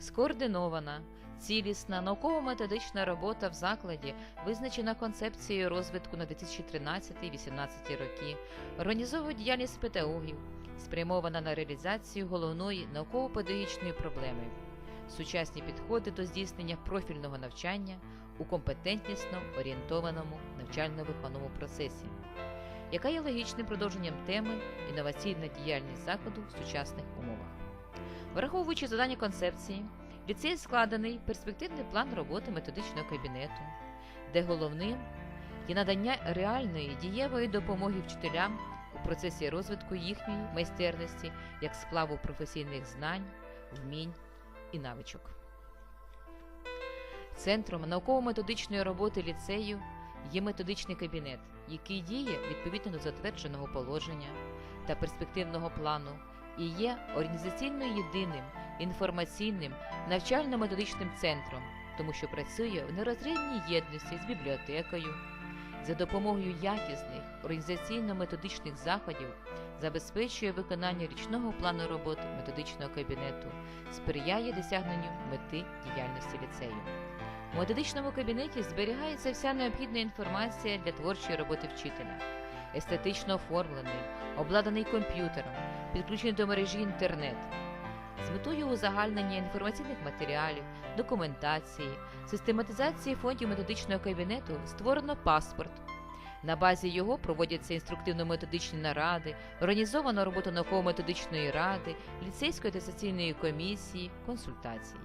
Скоординована, цілісна науково-методична робота в закладі визначена концепцією розвитку на 2013-2018 роки, організовує діяльність педагогів, спрямована на реалізацію головної науково-педагогічної проблеми, сучасні підходи до здійснення профільного навчання у компетентнісно орієнтованому навчально-виховному процесі, яка є логічним продовженням теми інноваційна діяльність закладу в сучасних умовах. Враховуючи задання концепції, ліцей складений перспективний план роботи методичного кабінету, де головним є надання реальної дієвої допомоги вчителям у процесі розвитку їхньої майстерності як сплаву професійних знань, вмінь і навичок. Центром науково-методичної роботи ліцею є методичний кабінет, який діє відповідно до затвердженого положення та перспективного плану і є організаційно єдиним інформаційним навчально-методичним центром, тому що працює в нерозрядній єдності з бібліотекою. За допомогою якісних організаційно-методичних заходів забезпечує виконання річного плану роботи методичного кабінету, сприяє досягненню мети діяльності ліцею. У методичному кабінеті зберігається вся необхідна інформація для творчої роботи вчителя, естетично оформлений, обладнаний комп'ютером, підключений до мережі інтернет. З метою узагальнення інформаційних матеріалів, документації, систематизації фондів методичного кабінету створено паспорт. На базі його проводяться інструктивно-методичні наради, організовано роботу науково-методичної ради, ліцейської атестаційної комісії, консультації.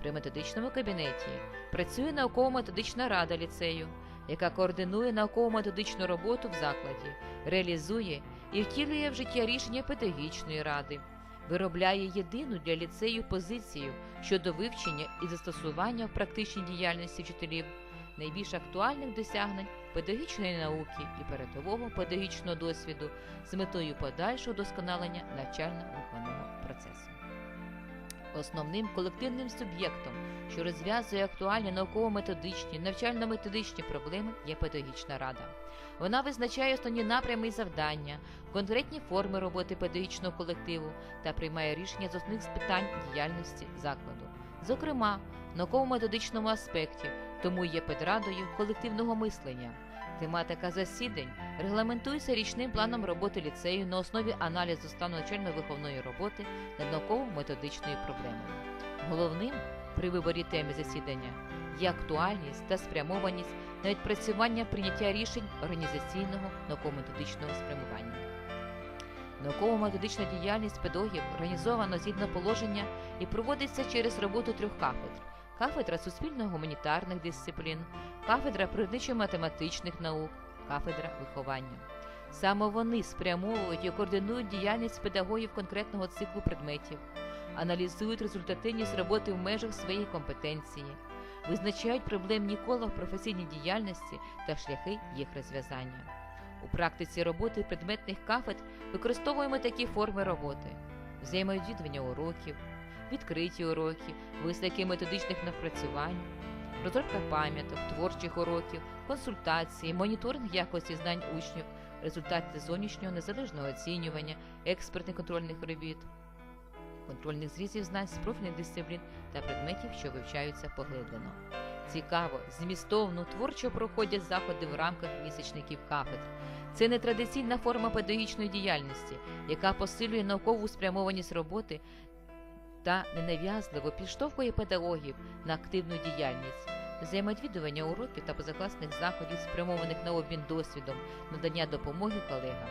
При методичному кабінеті працює науково-методична рада ліцею, яка координує науково-методичну роботу в закладі, реалізує і втілює в життя рішення педагогічної ради, виробляє єдину для ліцею позицію щодо вивчення і застосування в практичній діяльності вчителів найбільш актуальних досягнень педагогічної науки і передового педагогічного досвіду з метою подальшого досконалення навчально-виховного процесу. Основним колективним суб'єктом, що розв'язує актуальні науково-методичні, навчально-методичні проблеми, є педагогічна рада. Вона визначає основні напрями і завдання, конкретні форми роботи педагогічного колективу та приймає рішення з основних з питань діяльності закладу, зокрема в науково-методичному аспекті, тому є педрадою колективного мислення. Тематика засідань регламентується річним планом роботи ліцею на основі аналізу стану навчально-виховної роботи над науково-методичною проблемою. Головним при виборі теми засідання є актуальність та спрямованість на відпрацювання прийняття рішень організаційного науково-методичного спрямування. Науково-методична діяльність педагогів організована згідно положення і проводиться через роботу трьох кафедр: кафедра суспільно-гуманітарних дисциплін, кафедра природничо-математичних наук, кафедра виховання. Саме вони спрямовують і координують діяльність педагогів конкретного циклу предметів, аналізують результативність роботи в межах своєї компетенції, визначають проблемні кола в професійній діяльності та шляхи їх розв'язання. У практиці роботи предметних кафедр використовуємо такі форми роботи: взаємовідвідування уроків, відкриті уроки, висновки методичних напрацювань, розробка пам'яток, творчих уроків, консультації, моніторинг якості знань учнів, результати зовнішнього незалежного оцінювання, експертних контрольних робіт, контрольних зрізів знань з профільних дисциплін та предметів, що вивчаються поглиблено. Цікаво, змістовно, творчо проходять заходи в рамках місячників кафедр. Це нетрадиційна форма педагогічної діяльності, яка посилює наукову спрямованість роботи та ненав'язливо підштовхує педагогів на активну діяльність, взаємодвідування уроків та позакласних заходів, спрямованих на обмін досвідом, надання допомоги колегам.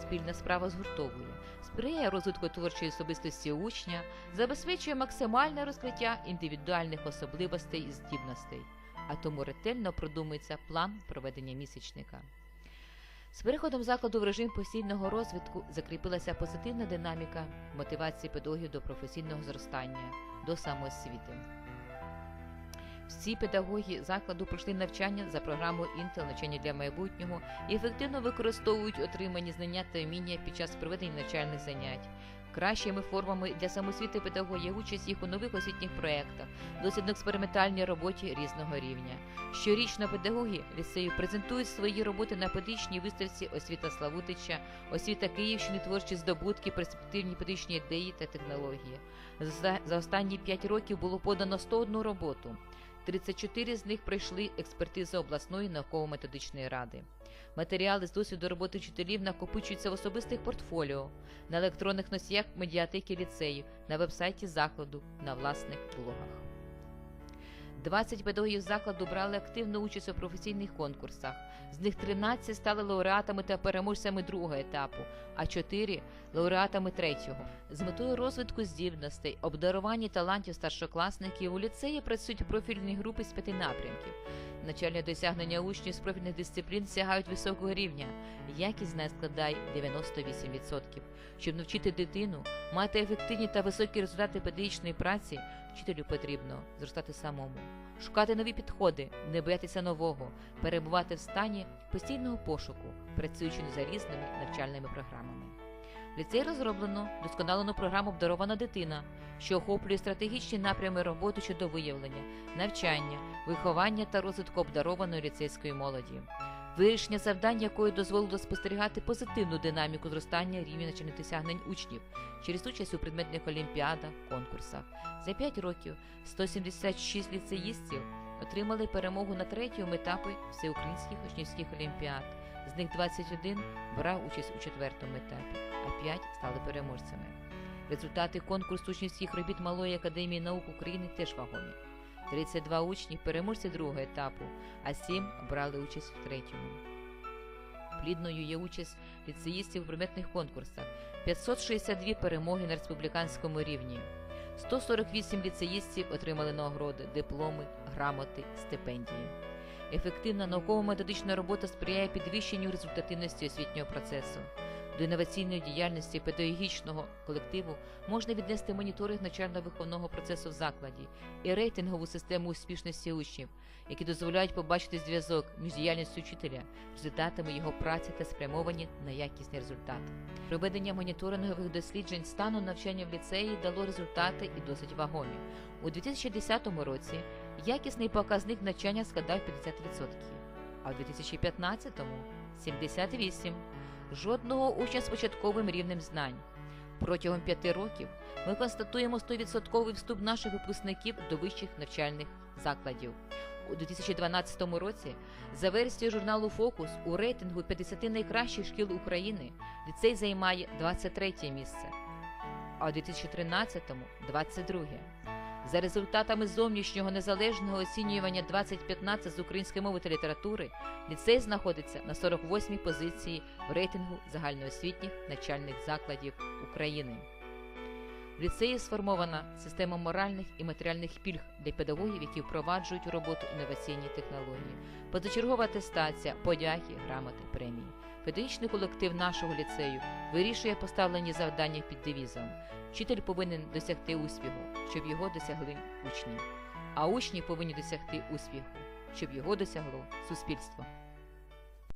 Спільна справа згуртовує, сприяє розвитку творчої особистості учня, забезпечує максимальне розкриття індивідуальних особливостей і здібностей, а тому ретельно продумується план проведення місячника. З переходом закладу в режим постійного розвитку закріпилася позитивна динаміка мотивації педагогів до професійного зростання, до самоосвіти. Всі педагоги закладу пройшли навчання за програмою Інтел навчання для майбутнього і ефективно використовують отримані знання та вміння під час проведення навчальних занять. Кращими формами для самосвіти педагогів участь їх у нових освітніх проєктах, дослідно-експериментальній роботі різного рівня. Щорічно педагоги ліцею презентують свої роботи на педагогічній виставці Освіта Славутича, освіта Київщини, творчі здобутки, перспективні педагогічні ідеї та технології. За останні 5 років було подано 101 роботу. 34 з них пройшли експертизу обласної науково-методичної ради. Матеріали з досвіду роботи вчителів накопичуються в особистих портфоліо, на електронних носіях медіатеки ліцею, на вебсайті закладу, на власних блогах. 20 педагогів закладу брали активну участь у професійних конкурсах. З них 13 стали лауреатами та переможцями другого етапу, а 4 – лауреатами третього. З метою розвитку здібностей, обдарування талантів старшокласників у ліцеї працюють профільні групи з п'яти напрямків. Навчальні досягнення учнів з профільних дисциплін сягають високого рівня. Якість з неї складає 98%. Щоб навчити дитину мати ефективні та високі результати педагогічної праці, вчителю потрібно зростати самому, шукати нові підходи, не боятися нового, перебувати в стані постійного пошуку, працюючи за різними навчальними програмами. В ліцеї розроблено досконалену програму Обдарована дитина, що охоплює стратегічні напрями роботи щодо виявлення, навчання, виховання та розвитку обдарованої ліцейської молоді. Вирішення завдань якої дозволило спостерігати позитивну динаміку зростання рівня навчальних досягнень учнів через участь у предметних олімпіадах, конкурсах. За 5 років 176 ліцеїстів отримали перемогу на третьому етапі всеукраїнських учнівських олімпіад. З них 21 брав участь у четвертому етапі, а 5 стали переможцями. Результати конкурсу учнівських робіт Малої академії наук України теж вагомі. 32 учні переможці другого етапу, а 7 брали участь в третьому. Плідною є участь ліцеїстів у предметних конкурсах, 562 перемоги на республіканському рівні. 148 ліцеїстів отримали нагороди, дипломи, грамоти, стипендії. Ефективна науково-методична робота сприяє підвищенню результативності освітнього процесу. До інноваційної діяльності педагогічного колективу можна віднести моніторинг навчально-виховного процесу в закладі і рейтингову систему успішності учнів, які дозволяють побачити зв'язок між діяльністю вчителя, результатами його праці та спрямовані на якісний результат. Проведення моніторингових досліджень стану навчання в ліцеї дало результати і досить вагомі. У 2010 році якісний показник навчання складав 50%, а у 2015 – 78%. Жодного учня з початковим рівнем знань. Протягом п'яти років ми констатуємо 100% вступ наших випускників до вищих навчальних закладів. У 2012 році, за версією журналу Фокус у рейтингу 50 найкращих шкіл України ліцей займає 23 місце, а у 2013 – 22. За результатами зовнішнього незалежного оцінювання 2015 з української мови та літератури, ліцей знаходиться на 48-й позиції в рейтингу загальноосвітніх навчальних закладів України. В ліцеї сформована система моральних і матеріальних пільг для педагогів, які впроваджують у роботу інноваційні технології, позачергова атестація, подяки, грамоти, премії. Педагогічний колектив нашого ліцею вирішує поставлені завдання під девізом. Вчитель повинен досягти успіху, щоб його досягли учні, а учні повинні досягти успіху, щоб його досягло суспільство.